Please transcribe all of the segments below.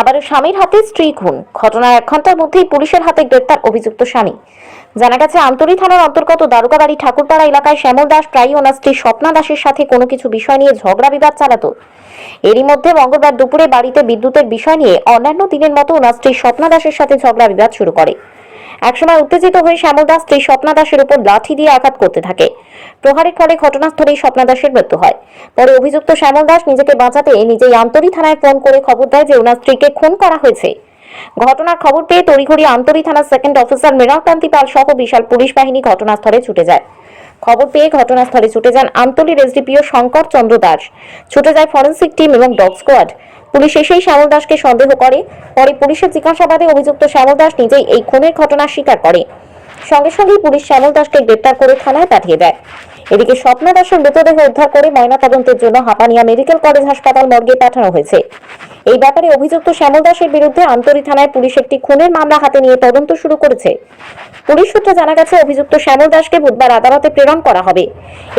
আবারও স্বামীর হাতে স্ত্রী খুন। ঘটনার এক ঘণ্টার মধ্যেই পুলিশের হাতে গ্রেপ্তার অভিযুক্ত স্বামী। জানা গেছে, আমতলী থানার অন্তর্গত দারোগাবাড়ি ঠাকুরপাড়া এলাকায় শ্যামল দাস প্রায়ই ওনার স্ত্রী স্বপ্না দাসের সাথে কোনো কিছু বিষয় নিয়ে ঝগড়া বিবাদ চালাতো। এরই মধ্যে মঙ্গলবার দুপুরে বাড়িতে বিদ্যুতের বিষয় নিয়ে অন্যান্য দিনের মতো ওনার স্ত্রী স্বপ্না দাসের সাথে ঝগড়া বিবাদ শুরু করে। একসময় উত্তেজিত হয়ে শ্যামল দাস স্ত্রী স্বপ্না দাসের উপর লাঠি দিয়ে আঘাত করতে থাকে। প্রহারের ফলে ঘটনাস্থলেই স্বপ্না দাসের মৃত্যু হয়। পরে অভিযুক্ত শ্যামল দাস নিজেকে বাঁচাতে নিজেই আমতলী থানায় ফোন করে খবর দেয় যে ওনার স্ত্রীকে খুন করা হয়েছে। ঘটনার খবর পেয়ে তড়িঘড়ি আমতলী থানার সেকেন্ড অফিসার মৃণালকান্তি পাল সহ বিশাল পুলিশ বাহিনী ঘটনাস্থলে ছুটে যায়। খবর পেয়ে ঘটনাস্থলে ছুটে যান আমতলীর এসডিপিও শঙ্কর চন্দ্র দাস। ছুটে যায় ফরেন্সিক টিম এবং ডগ স্কোয়াড পুলিশ এসেই শ্যামল দাসকে সন্দেহ করে। পরে পুলিশের জিজ্ঞাসাবাদে অভিযুক্ত শ্যামল দাস নিজেই এই খুনের ঘটনা স্বীকার করে। সঙ্গে সঙ্গেই পুলিশ শ্যামল দাসকে গ্রেপ্তার করে থানায় পাঠিয়ে দেয়। এদিকে স্বপ্ন দাসের মৃতদেহ উদ্ধার করে ময়নাতদন্তের জন্য হাপানিয়া মেডিকেল কলেজ হাসপাতাল মর্গে পাঠানো হয়েছে। এই ব্যাপারে অভিযুক্ত শ্যামল দাসের বিরুদ্ধে আমতলী থানায় পুলিশ একটি খুনের মামলা হাতে নিয়ে তদন্ত শুরু করেছে। পুলিশ সূত্রে জানা গেছে, অভিযুক্ত শ্যামল দাসকে বুধবার আদালতে প্রেরণ করা হবে।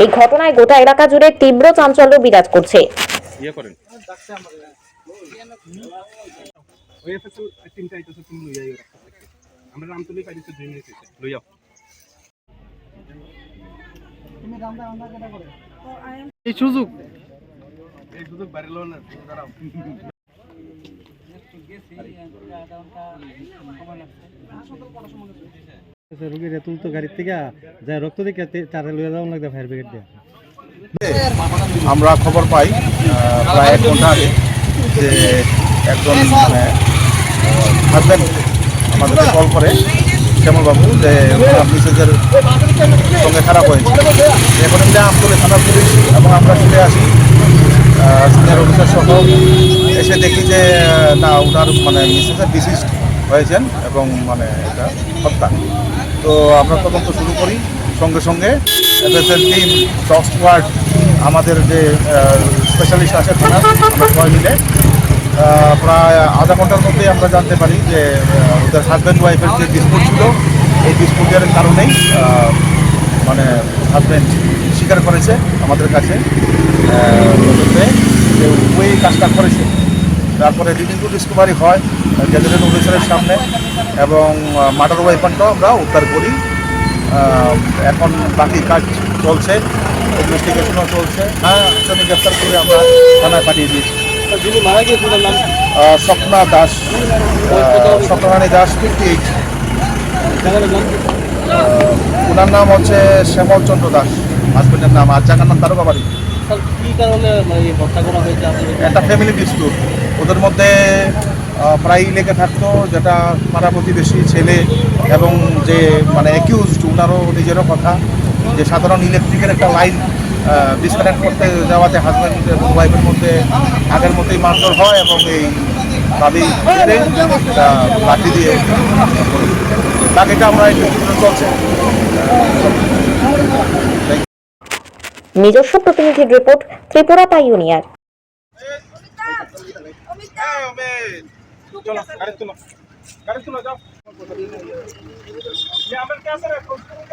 এই ঘটনায় গোটা এলাকা জুড়ে তীব্র চাঞ্চল্য বিরাজ করছে। ওই এফএসএল তিনটা আইতেছে তুমি লইয়া ইয়ে রাখতে থাকবে আমরা রামতলি পাইতেছে দুই মিনিট হইছে লইয়া এই সুযোগ। এই সুযোগ বাড়িল না দাঁড়াও। রুগীর তুলতো গাড়ির থেকে যা রক্ত লইয়া যাওয়া লাগবে ফায়ার ব্রিগেড দিয়ে। আমরা খবর পাই প্রায় এক ঘণ্টা আগে। যে একজন মানে হাজব্যান্ড আমাদেরকে কল করে শ্যামলবাবু যে মিসেসের সঙ্গে খারাপ হয়েছে। এখন মিলে আমতলে থানার পুলিশ এবং আমরা ছুটে আসি সিনিয়র অফিসার সহ। এসে দেখি যে না, ওনার মানে মিসেসের ডিসিস্ট হয়েছেন এবং মানে এটা হত্যা। তো আমরা তদন্ত শুরু করি। সঙ্গে সঙ্গে এফএসএল টিম ডগ স্কোয়াড আমাদের যে স্পেশালিস্ট আছে থানার আমরা সবাই মিলে প্রায় আধা ঘণ্টার মধ্যেই আমরা জানতে পারি যে ওদের হাজব্যান্ড ওয়াইফের যে ডিসপুট ছিল, এই ডিসপুটের কারণেই মানে হাজব্যান্ড স্বীকার করেছে আমাদের কাছে। যে ওই কাজটা করেছে। তারপরে রিডিং ডিসকভারি হয় গ্যাজেটেড অফিসারের সামনে, এবং মার্ডার ওয়েপনটাও আমরা উদ্ধার করি। এখন বাকি কাজ চলছে ইনভেস্টিগেশনও চলছে। হ্যাঁ গ্রেপ্তার করে আমরা থানায় পাঠিয়ে দিয়েছি। যিনি মারা গিয়েছিলেন নাম স্বপ্না দাস। স্বপ্নারানী দাস ফিফটি ওনার নাম হচ্ছে শ্যামল চন্দ্র দাস। হাজবেন্ডের নাম আর জায়গার নাম তারকা বাড়ি। কারণে মানে একটা ফ্যামিলি ডিসপিউট ওদের মধ্যে আহ, প্রায়ই লেগে থাকতো যেটা পাড়া প্রতিবেশী ছেলে এবং যে মানে অ্যাকিউজড ওনারও নিজেরও কথা। যে সাধারণ ইলেকট্রিকের একটা লাইন ডিসকানেক্ট করতে যাওয়াতে হাজব্যান্ড এবং ওয়াইফের মধ্যে আগের মতোই মারধর হয় এবং এই দাবি লাঠি দিয়ে বাকিটা আমরা একটু চলছে নিজস্ব প্রতিনিধির রিপোর্ট ত্রিপুরা পাই ইউনিয়ন